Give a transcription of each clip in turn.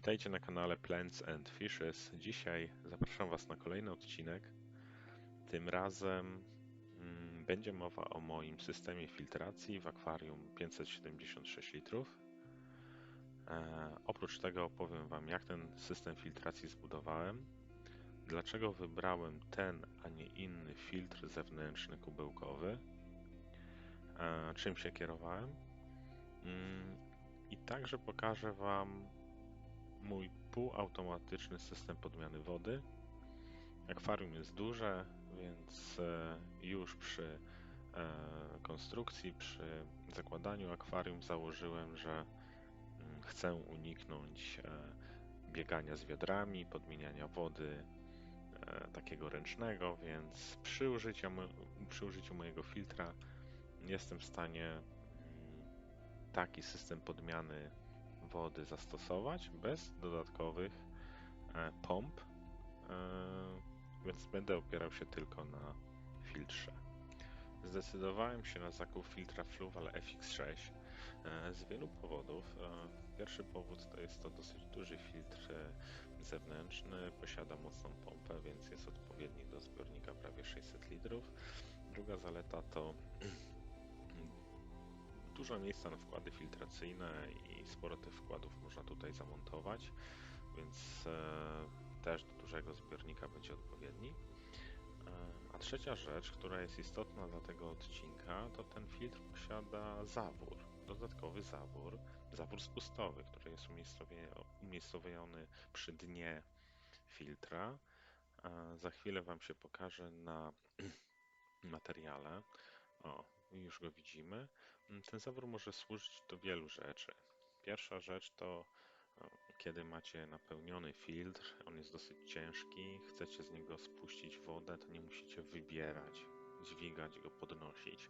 Witajcie na kanale Plants and Fishes. Dzisiaj zapraszam Was na kolejny odcinek. Tym razem mm, będzie mowa o moim systemie filtracji w akwarium 576 litrów. E, oprócz tego opowiem Wam, jak ten system filtracji zbudowałem, dlaczego wybrałem ten, a nie inny filtr zewnętrzny kubełkowy, e, czym się kierowałem. Mm, I także pokażę Wam mój półautomatyczny system podmiany wody. Akwarium jest duże, więc e, już przy e, konstrukcji, przy zakładaniu akwarium założyłem, że mm, chcę uniknąć e, biegania z wiadrami, podmieniania wody takiego ręcznego, więc przy użyciu, przy użyciu mojego filtra jestem w stanie mm, taki system podmiany wody zastosować bez dodatkowych e, pomp, e, więc będę opierał się tylko na filtrze. Zdecydowałem się na zakup filtra Fluval FX6 e, z wielu powodów. Pierwszy powód to jest to dosyć duży filtr zewnętrzny, posiada mocną pompę, więc jest odpowiedni do zbiornika prawie 600 litrów. Druga zaleta to dużo miejsca na wkłady filtracyjne i sporo tych wkładów można tutaj zamontować, więc e, też do dużego zbiornika będzie odpowiedni. E, a trzecia rzecz, która jest istotna dla tego odcinka, to ten filtr posiada zawór, dodatkowy zawór, zawór spustowy, który jest umiejscowiony przy dnie filtra. E, za chwilę Wam się pokażę na materiale. O, już go widzimy. Mm, ten zawór może służyć do wielu rzeczy. Pierwsza rzecz to kiedy macie napełniony filtr, on jest dosyć ciężki, chcecie z niego spuścić wodę, to nie musicie wybierać, dźwigać go, podnosić,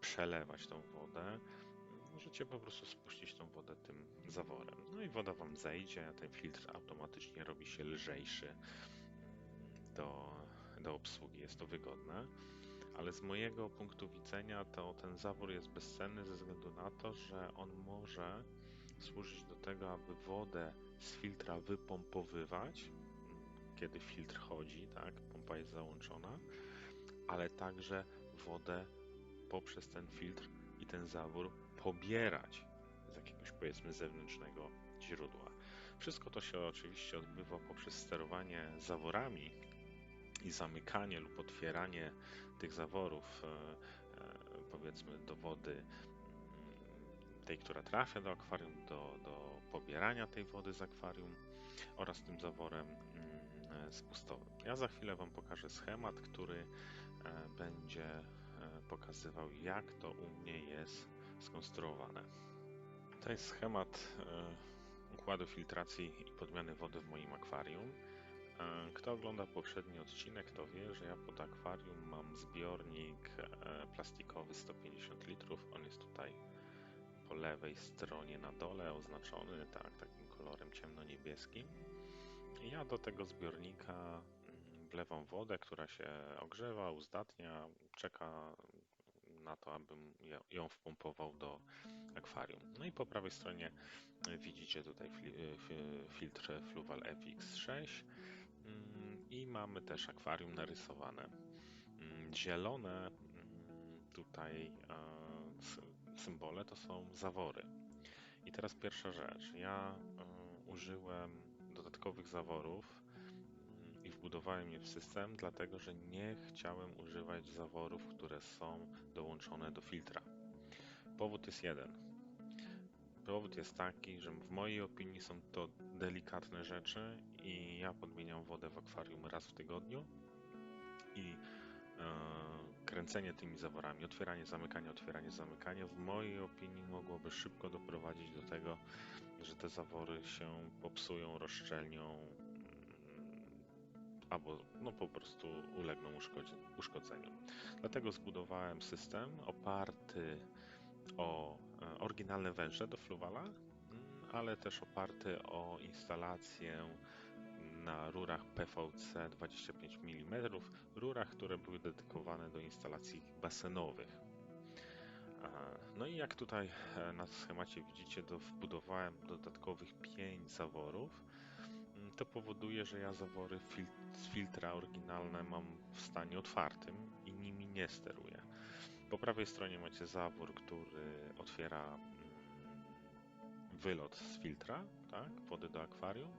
przelewać tą wodę. Możecie po prostu spuścić tą wodę tym zaworem. No i woda Wam zejdzie, a ten filtr automatycznie robi się lżejszy mm, do, do obsługi. Jest to wygodne ale z mojego punktu widzenia to ten zawór jest bezcenny ze względu na to, że on może służyć do tego, aby wodę z filtra wypompowywać, kiedy filtr chodzi, tak, pompa jest załączona, ale także wodę poprzez ten filtr i ten zawór pobierać z jakiegoś powiedzmy zewnętrznego źródła. Wszystko to się oczywiście odbywa poprzez sterowanie zaworami, i zamykanie lub otwieranie tych zaworów, e, e, powiedzmy, do wody mm, tej, która trafia do akwarium, do, do pobierania tej wody z akwarium oraz tym zaworem mm, spustowym. Ja za chwilę Wam pokażę schemat, który e, będzie pokazywał, jak to u mnie jest skonstruowane. To jest schemat układu filtracji i podmiany wody w moim akwarium. E, kto ogląda poprzedni odcinek, to wie, że ja pod akwarium mam zbiornik e, plastikowy 150 litrów. On jest tutaj po lewej stronie na dole oznaczony tak, takim kolorem ciemno-niebieskim. Ja do tego zbiornika mm, wlewam wodę, która się ogrzewa, uzdatnia, czeka na to, abym ją wpompował do akwarium. No i po prawej stronie widzicie tutaj filtr Fluval FX6 mm, i mamy też akwarium narysowane. Mm, zielone mm, tutaj symbole to są zawory. I teraz pierwsza rzecz. Ja użyłem dodatkowych zaworów i wbudowałem je w system, dlatego że nie chciałem używać zaworów, które są dołączone do filtra. Powód jest jeden. Powód jest taki, że w mojej opinii są to delikatne rzeczy i ja podmieniam wodę w akwarium raz w tygodniu i e, kręcenie tymi zaworami, otwieranie, zamykanie, otwieranie, zamykanie w mojej opinii mogłoby szybko doprowadzić do tego, że te zawory się popsują, rozszczelnią, albo no po prostu ulegną uszkodzeniu. Dlatego zbudowałem system oparty o oryginalne węże do Fluvala, mm, ale też oparty o instalację na rurach PVC 25 mm, rurach, które były dedykowane do instalacji basenowych. E, No i jak tutaj e, na schemacie widzicie, do, wbudowałem dodatkowych 5 zaworów. Mm, To powoduje, że ja zawory z filtra oryginalne mam w stanie otwartym i nimi nie steruję. Po prawej stronie macie zawór, który otwiera mm, wylot z filtra, tak, wody do akwarium.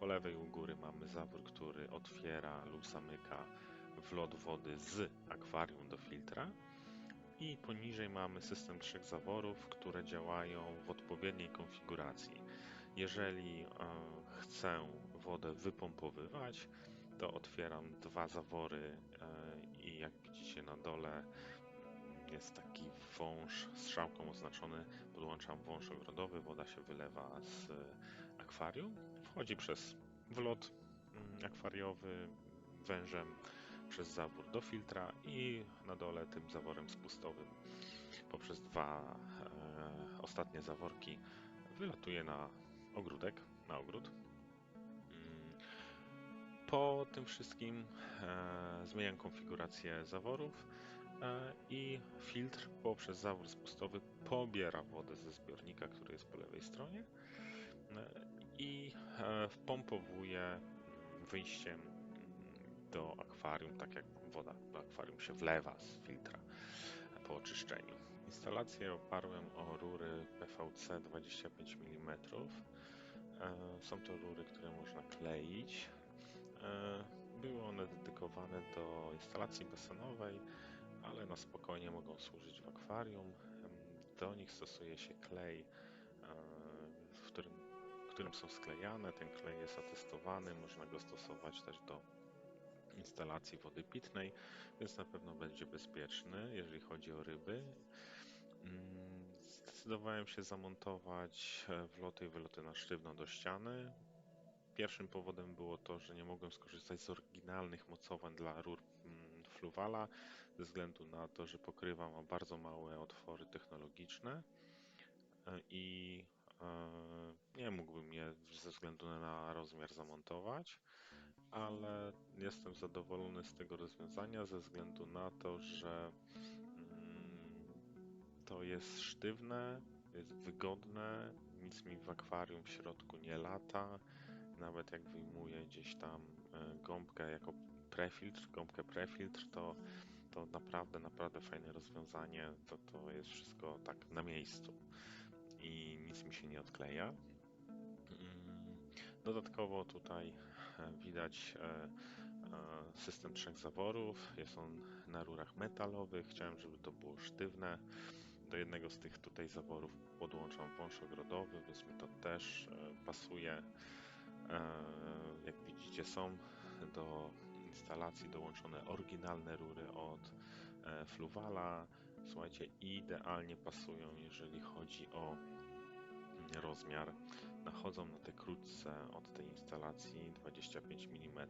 Po lewej u góry mamy zawór, który otwiera lub zamyka wlot wody z akwarium do filtra. I poniżej mamy system trzech zaworów, które działają w odpowiedniej konfiguracji. Jeżeli e, chcę wodę wypompowywać, to otwieram dwa zawory e, i jak widzicie na dole jest taki wąż z strzałką oznaczony. Podłączam wąż ogrodowy, woda się wylewa z akwarium. Wchodzi przez wlot mm, akwariowy wężem przez zawór do filtra i na dole tym zaworem spustowym poprzez dwa e, ostatnie zaworki wylatuje na ogródek, na ogród. Mm, Po tym wszystkim e, zmieniam konfigurację zaworów e, i filtr poprzez zawór spustowy pobiera wodę ze zbiornika, który jest po lewej stronie e, i e, wpompowuje wyjściem mm, do akwarium, tak jak woda do akwarium się wlewa z filtra po oczyszczeniu. Instalację oparłem o rury PVC 25 mm. E, Są to rury, które można kleić. E, Były one dedykowane do instalacji basenowej, ale na spokojnie mogą służyć w akwarium. Do nich stosuje się klej, e, w którym, w którym są sklejane. Ten klej jest atestowany, można go stosować też do instalacji wody pitnej, więc na pewno będzie bezpieczny, jeżeli chodzi o ryby. Mm, Zdecydowałem się zamontować e, wloty i wyloty na sztywno do ściany. Pierwszym powodem było to, że nie mogłem skorzystać z oryginalnych mocowań dla rur mm, Fluvala, ze względu na to, że pokrywa ma bardzo małe otwory technologiczne e, i e, nie mógłbym je ze względu na rozmiar zamontować, ale jestem zadowolony z tego rozwiązania ze względu na to, że mm, to jest sztywne, jest wygodne, nic mi w akwarium w środku nie lata. Nawet jak wyjmuję gdzieś tam e, gąbkę jako prefiltr, gąbkę prefiltr, to, to naprawdę, naprawdę fajne rozwiązanie. To, to jest wszystko tak na miejscu i nic mi się nie odkleja. Mm, Dodatkowo tutaj e, widać e, e, system trzech zaworów. Jest on na rurach metalowych. Chciałem, żeby to było sztywne. Do jednego z tych tutaj zaworów podłączam wąż ogrodowy, więc mi to też pasuje. Jak widzicie, są do instalacji dołączone oryginalne rury od e, Fluvala. Słuchajcie, idealnie pasują, jeżeli chodzi o mm, rozmiar. Nachodzą na te krótce od tej instalacji 25 mm.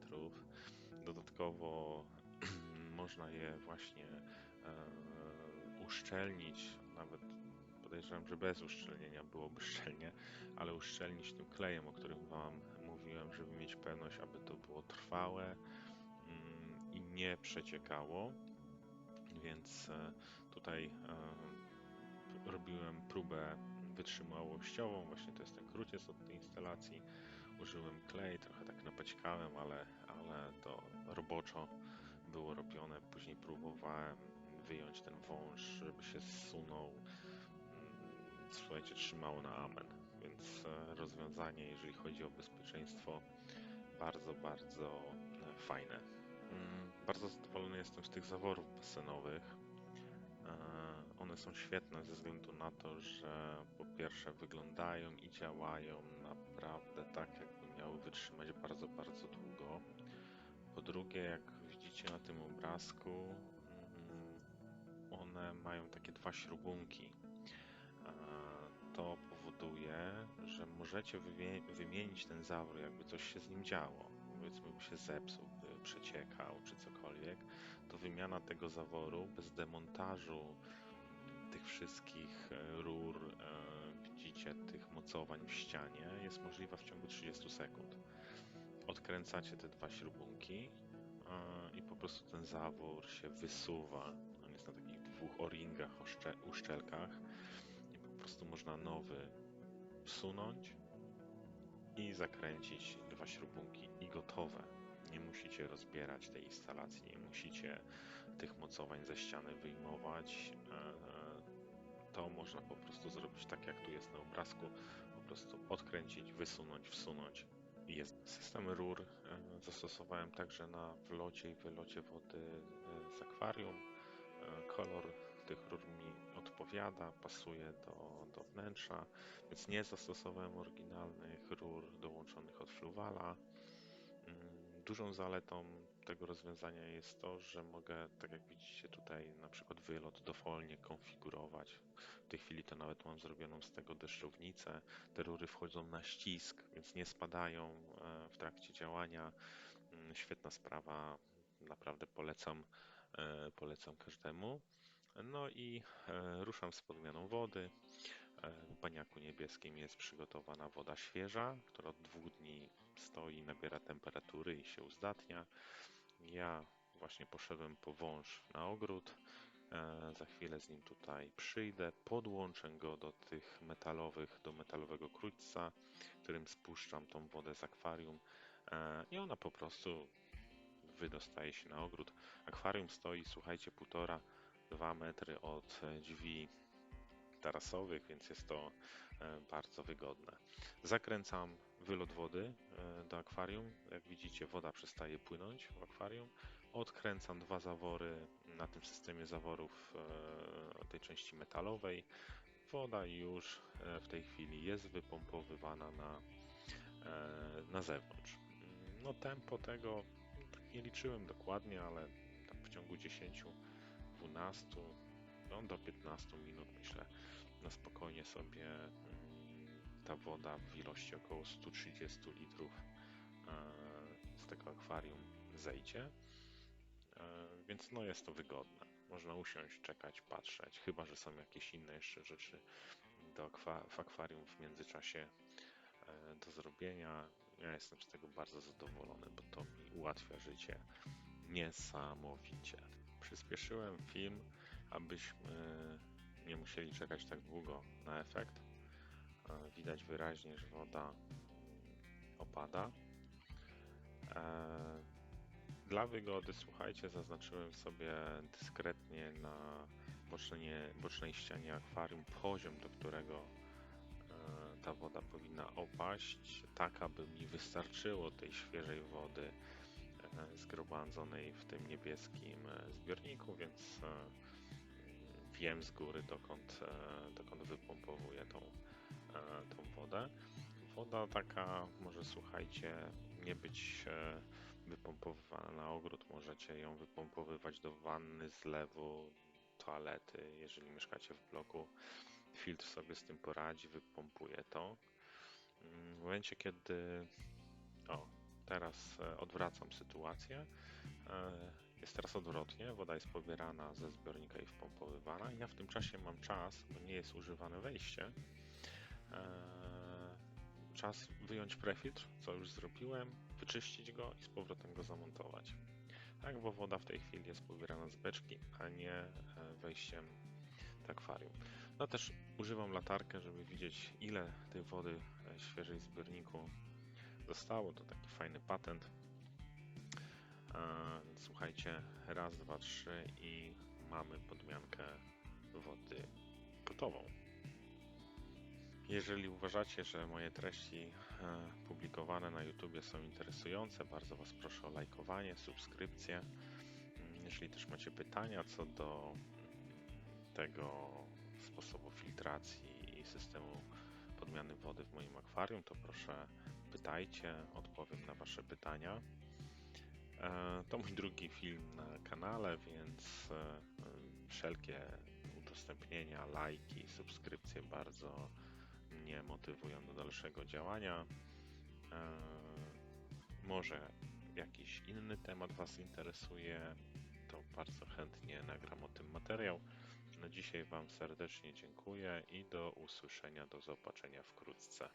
Dodatkowo można je właśnie e, uszczelnić, nawet podejrzewam, że bez uszczelnienia byłoby szczelnie, ale uszczelnić tym klejem, o którym Wam mówiłem, żeby mieć pewność, aby to było trwałe nie przeciekało. Więc e, tutaj e, robiłem próbę wytrzymałościową, właśnie to jest ten króciec od tej instalacji. Użyłem klej, trochę tak napaćkałem, ale, ale to roboczo było robione. Później próbowałem wyjąć ten wąż, żeby się zsunął. Mm, Słuchajcie, trzymało na amen, więc e, rozwiązanie, jeżeli chodzi o bezpieczeństwo, bardzo, bardzo fajne. Mm, Bardzo zadowolony jestem z tych zaworów basenowych. E, One są świetne ze względu na to, że po pierwsze wyglądają i działają naprawdę tak, jakby miały wytrzymać bardzo, bardzo długo. Po drugie, jak widzicie na tym obrazku, mm, one mają takie dwa śrubunki. E, To powoduje, że możecie wymienić ten zawór, jakby coś się z nim działo. Powiedzmy, by się zepsuł, przeciekał, czy cokolwiek, to wymiana tego zaworu bez demontażu tych wszystkich e, rur, e, widzicie, tych mocowań w ścianie, jest możliwa w ciągu 30 sekund. Odkręcacie te dwa śrubunki e, i po prostu ten zawór się wysuwa. On jest na takich dwóch o-ringach, uszczelkach i po prostu można nowy wsunąć i zakręcić dwa śrubunki i gotowe. Nie musicie rozbierać tej instalacji, nie musicie tych mocowań ze ściany wyjmować. E, To można po prostu zrobić tak, jak tu jest na obrazku. Po prostu odkręcić, wysunąć, wsunąć jest. System rur e, zastosowałem także na wlocie i wylocie wody e, z akwarium. Kolor tych rur mi odpowiada, pasuje do, do wnętrza, więc nie zastosowałem oryginalnych rur dołączonych od Fluvala. Dużą zaletą tego rozwiązania jest to, że mogę, tak jak widzicie tutaj, na przykład wylot dowolnie konfigurować. W tej chwili to nawet mam zrobioną z tego deszczownicę. Te rury wchodzą na ścisk, więc nie spadają e, w trakcie działania. Mm, Świetna sprawa, naprawdę polecam, e, polecam każdemu. No i e, ruszam z podmianą wody. E, baniaku niebieskim jest przygotowana woda świeża, która od dwóch dni stoi, nabiera temperatury i się uzdatnia. Ja właśnie poszedłem po wąż na ogród. E, Za chwilę z nim tutaj przyjdę, podłączę go do tych metalowych, do metalowego krótca, którym spuszczam tą wodę z akwarium e, i ona po prostu wydostaje się na ogród. Akwarium stoi, słuchajcie, półtora, dwa metry od drzwi tarasowych, więc jest to e, bardzo wygodne. Zakręcam wylot wody e, do akwarium. Jak widzicie, woda przestaje płynąć w akwarium. Odkręcam dwa zawory na tym systemie zaworów e, tej części metalowej. Woda już w tej chwili jest wypompowywana na, na zewnątrz. No tempo tego nie liczyłem dokładnie, ale tak w ciągu 10, 12, no do 15 minut myślę na spokojnie sobie mm, ta woda w ilości około 130 litrów e, z tego akwarium zejdzie. E, Więc no jest to wygodne. Można usiąść, czekać, patrzeć, chyba że są jakieś inne jeszcze rzeczy do akwa- w akwarium w międzyczasie e, do zrobienia. Ja jestem z tego bardzo zadowolony, bo to mi ułatwia życie niesamowicie. Przyspieszyłem film, abyśmy nie musieli czekać tak długo na efekt. E, Widać wyraźnie, że woda opada. E, Dla wygody, słuchajcie, zaznaczyłem sobie dyskretnie na bocznej, bocznej ścianie akwarium poziom, do którego e, ta woda powinna opaść, tak aby mi wystarczyło tej świeżej wody zgromadzonej w tym niebieskim zbiorniku, więc wiem z góry, dokąd, e, dokąd wypompowuję tą, e, tą wodę. Woda taka może, słuchajcie, nie być e, wypompowywana na ogród. Możecie ją wypompowywać do wanny, zlewu, toalety. Jeżeli mieszkacie w bloku, filtr sobie z tym poradzi, wypompuje to. Mm, W momencie, kiedy. O, teraz odwracam sytuację. Jest teraz odwrotnie, woda jest pobierana ze zbiornika i wpompowywana. Ja w tym czasie mam czas, bo nie jest używane wejście. E, Czas wyjąć prefiltr, co już zrobiłem, wyczyścić go i z powrotem go zamontować. Tak, bo woda w tej chwili jest pobierana z beczki, a nie e, wejściem do akwarium. No też używam latarkę, żeby widzieć ile tej wody e, świeżej w zbiorniku zostało. To taki fajny patent. Słuchajcie, raz, dwa, trzy i mamy podmiankę wody gotową. Jeżeli uważacie, że moje treści e, publikowane na YouTube są interesujące, bardzo Was proszę o lajkowanie, subskrypcję. Mm, Jeżeli też macie pytania co do mm, tego sposobu filtracji i systemu podmiany wody w moim akwarium, to proszę pytajcie, odpowiem na Wasze pytania. E, To mój drugi film na kanale, więc e, wszelkie udostępnienia, lajki, subskrypcje bardzo mnie motywują do dalszego działania. E, Może jakiś inny temat Was interesuje, to bardzo chętnie nagram o tym materiał. Na dzisiaj Wam serdecznie dziękuję i do usłyszenia, do zobaczenia wkrótce.